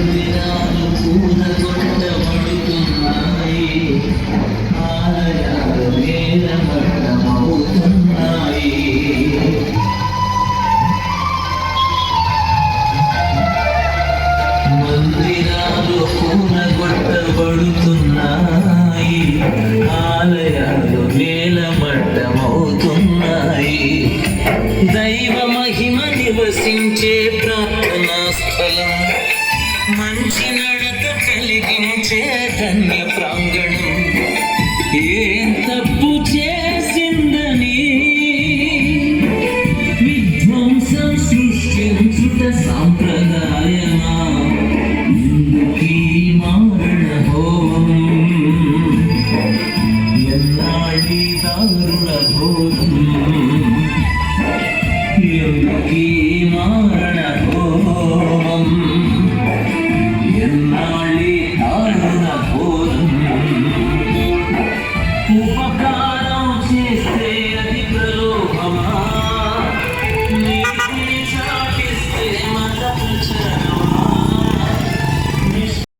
మందిరాలు ఆలయాలు నేలమట్టమవుతున్నాయి. దైవ మహిమ నివసించే ప్రార్థనా స్థలం. మంచి నడక కలిగిన చైతన్య ప్రాంగణం. ఏం తప్పు చేసిందని విధ్వంసం సృష్టించుట సాంప్రదాయమా? ఎందుకీ మారణ హోమం ఎన్నాళ్ళీ దారుణ హోమం ఎందుకీ మారణ